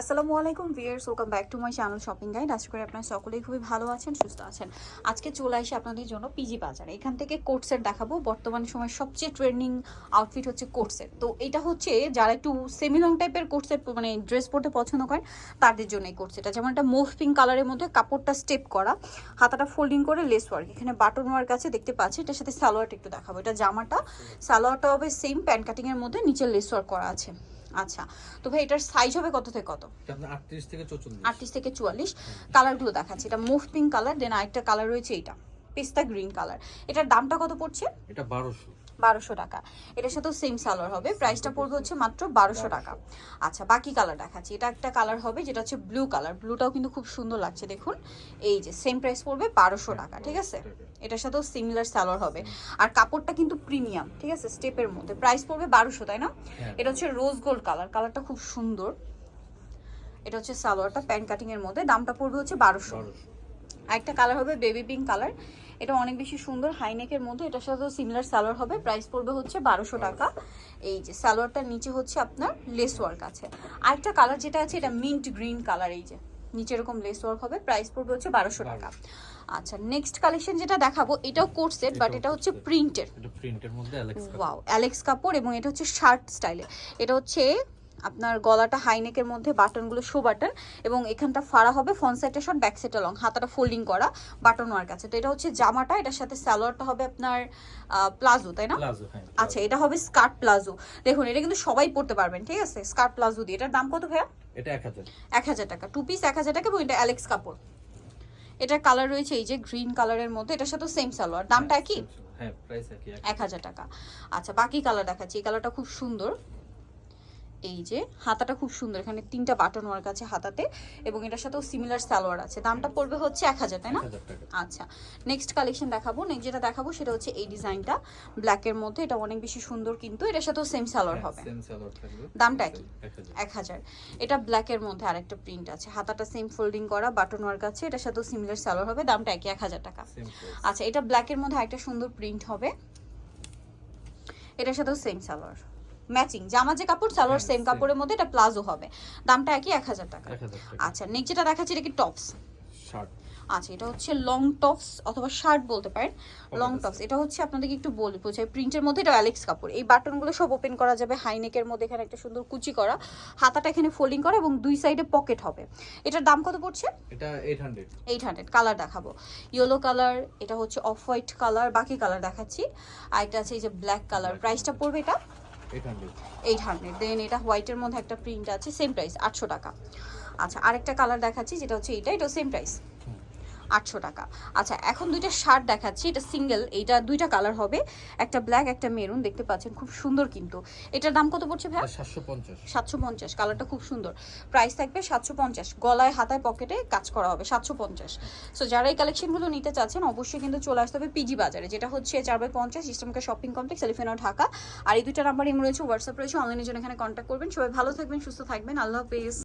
আসসালামু আলাইকুম viewers welcome back to my channel shopping guide আশা করি আপনারা সকলেই খুবই ভালো আছেন, সুস্থ আছেন। আজকে চলে আসি আপনাদের জন্য পিজি বাজারে। এখান থেকে কোট সেট দেখাবো। বর্তমান সময় সবচেয়ে ট্রেন্ডিং আউটফিট হচ্ছে কোট সেট তো এটা হচ্ছে যারা একটু সেমি লং টাইপের কোট সেট মানে ড্রেস পরতে পছন্দ করেন, তাদের জন্য এই কোট সেটটা যেমন একটা মোভ পিঙ্ক কালারের মধ্যে কাপড়টা স্টেপ করা, হাতাটা ফোল্ডিং করে লেস ওয়ার্ক এখানে বাটন ওয়ার্ক আছে, দেখতে পাচ্ছি এটার সাথে সালোয়ারটা একটু দেখাবো। এটা জামাটা, সালোয়ারটা হবে সেম প্যান্ট কাটিং এর মধ্যে নিচে লেস ওয়ার্ক করা আছে। আচ্ছা তো ভাই এটার সাইজ হবে কত থেকে কত? আটত্রিশ থেকে আটত্রিশ থেকে চুয়াল্লিশ। কালারগুলো দেখাচ্ছি এটা মুভ পিঙ্ক কালার দেন আরেকটা কালার রয়েছে এটা পেস্তা গ্রিন কালার এটার দামটা কত পড়ছে? এটা বারোশো। বারোশো টাকা। এটার সাথেও সেম সালোয়ার হবে। প্রাইসটা পড়বে হচ্ছে মাত্র বারোশো টাকা। আচ্ছা বাকি কালার দেখাচ্ছি। এটা একটা কালার হবে যেটা হচ্ছে ব্লু কালার ব্লুটাও কিন্তু খুব সুন্দর লাগছে দেখুন। এই যে সেম প্রাইস পড়বে বারোশো টাকা ঠিক আছে? এটার সাথেও সিমিলার সালোয়ার হবে। আর কাপড়টা কিন্তু প্রিমিয়াম ঠিক আছে? স্টেপের মধ্যে। প্রাইস পড়বে বারোশো তাই না? হ্যাঁ। এটা হচ্ছে রোজ গোল্ড কালার কালারটা খুব সুন্দর। এটা হচ্ছে সালোয়ারটা প্যান্ট কাটিং এর মধ্যে। দামটা পড়বে হচ্ছে বারোশো। আরেকটা কালার হবে বেবি পিঙ্ক কালার এটা অনেক বেশি সুন্দর হাইনেকের মধ্যে। এটার সাথেও সিমিলার সালোয়ার হবে। প্রাইস পড়বে হচ্ছে বারোশো টাকা। এই যে সালোয়ারটার নিচে হচ্ছে আপনার লেস ওয়ার্ক আছে। আরেকটা কালার যেটা আছে এটা মিন্ট গ্রিন কালার এই যে। নিচে এরকম লেস ওয়ার্ক হবে। প্রাইস পড়বে হচ্ছে বারোশো টাকা। আচ্ছা নেক্সট কালেকশন যেটা দেখাবো এটাও কোট সেট বাট এটা হচ্ছে প্রিন্টের প্রিন্টের মধ্যে ওয়াও অ্যালেক্স কাপড় এবং এটা হচ্ছে শার্ট স্টাইলে এটা হচ্ছে আপনার গলাটা হাইনেকের মধ্যে বাটনগুলো শো বাটন এবং এখানটা ফাড়া হবে ফ্রন্ট সাইডটা শর্ট ব্যাক সাইডটা লং হাতাটা ফোল্ডিং করা বাটন ওয়ার্ক আছে। তো এটা হচ্ছে জামাটা এটার সাথে সালোয়ারটা হবে আপনার প্লাজো তাই না? হ্যাঁ আচ্ছা এটা হবে স্কার্ট প্লাজো দেখুন এটা কিন্তু সবাই পড়তে পারবেন ঠিক আছে? স্কার্ট প্লাজো দিয়ে। এটার দাম কত ভাইয়া? এটা এক হাজার। টাকা। টু পিস এক হাজার টাকা এবং এটা অ্যালেক্স কাপড়। এটার কালার রয়েছে এই যে গ্রিন কালারের মধ্যে এটার সাথে সেম সালোয়ার। দামটা কি হ্যাঁ প্রাইস একই এক এক হাজার টাকা। আচ্ছা বাকি কালার দেখাচ্ছি। এই কালারটা খুব সুন্দর। এই যে হাতাটা খুব সুন্দর এখানে তিনটা বাটন ওয়ার্ক আছে হাতাতে এবং এটার সাথেও সিমিলার সালোয়ার আছে। দামটা পড়বে হচ্ছে এক হাজার তাই না? আচ্ছা নেক্সট কালেকশন দেখাবো। নেক্সট যেটা দেখাবো সেটা হচ্ছে এই ডিজাইনটা ব্ল্যাকের মধ্যে। এটা অনেক বেশি সুন্দর কিন্তু এটার সাথেও সেম সালোয়ার হবে। সালোয়ার থাকবে। দামটা হাজার এক হাজার। এটা ব্ল্যাকের মধ্যে আরেকটা প্রিন্ট আছে। হাতাটা সেম ফোল্ডিং করা বাটন ওয়ার্ক আছে এটার সাথেও সিমিলার সালোয়ার হবে। দামটা একই এক হাজার টাকা। আচ্ছা এটা ব্ল্যাকের মধ্যে একটা সুন্দর প্রিন্ট হবে। এটার সাথেও সেম সালোয়ার। ম্যাচিং জামা যে কাপড় সালোয়ার হ্যাঁ, সেম কাপড়ের মধ্যে এটা প্লাজো হবে। দামটা একই এক হাজার টাকা। আচ্ছা নেক্সট যেটা দেখাচ্ছি এটা কি টপস শার্ট আচ্ছা এটা হচ্ছে লং টপস অথবা শার্ট বলতে পারেন। লং টপস এটা হচ্ছে আপনাদেরকে একটু বলি বোঝাই প্রিন্টের মধ্যে এটা অ্যালেক্স কাপড়। এই বাটনগুলো সব ওপেন করা যাবে। হাইনেকের মধ্যে এখানে একটা সুন্দর কুচি করা। হাতাটা এখানে ফোল্ডিং করা এবং দুই সাইডে পকেট হবে। এটার দাম কত পড়ছে? এটা eight hundred eight hundred colour দেখাবো। ইয়েলো কালার এটা হচ্ছে অফ হোয়াইট কালার বাকি কালার দেখাচ্ছি। আর এটা আছে এই যে ব্ল্যাক কালার প্রাইসটা পড়বে এটা? এইট হান্ড্রেড দেন এটা হোয়াইটের মধ্যে একটা প্রিন্ট আছে সেম প্রাইস আটশো টাকা। আচ্ছা আরেকটা কালার দেখাচ্ছি, যেটা হচ্ছে এটা এটা সেম প্রাইস আটশো টাকা। আচ্ছা এখন দুইটা শার্ট দেখাচ্ছি এটা সিঙ্গেল এইটা দুইটা কালার হবে। একটা ব্ল্যাক একটা মেরুন দেখতে পাচ্ছেন খুব সুন্দর কিন্তু। এটার দাম কত পড়ছে ভাই সাতশো পঞ্চাশ। সাতশো পঞ্চাশ কালারটা খুব সুন্দর। প্রাইস থাকবে সাতশো পঞ্চাশ গলায় হাতায় পকেটে কাজ করা হবে সাতশো পঞ্চাশ। সো যারা এই কালেকশনগুলো নিতে চাচ্ছেন অবশ্যই কিন্তু চলে আসতে হবে পিজি বাজারে যেটা হচ্ছে চার বাই পঞ্চাশ ইস্টামকা শপিং কমপ্লেক্স এলিফেনা ঢাকা। আর এই দুইটা নাম্বার এম রয়েছে হোয়াটসঅ্যাপ রয়েছে অনলাইনের জন্য এখানে কন্ট্যাক্ট করবেন। সবাই ভালো থাকবেন সুস্থ থাকবেন। আল্লাহ হাফেজ।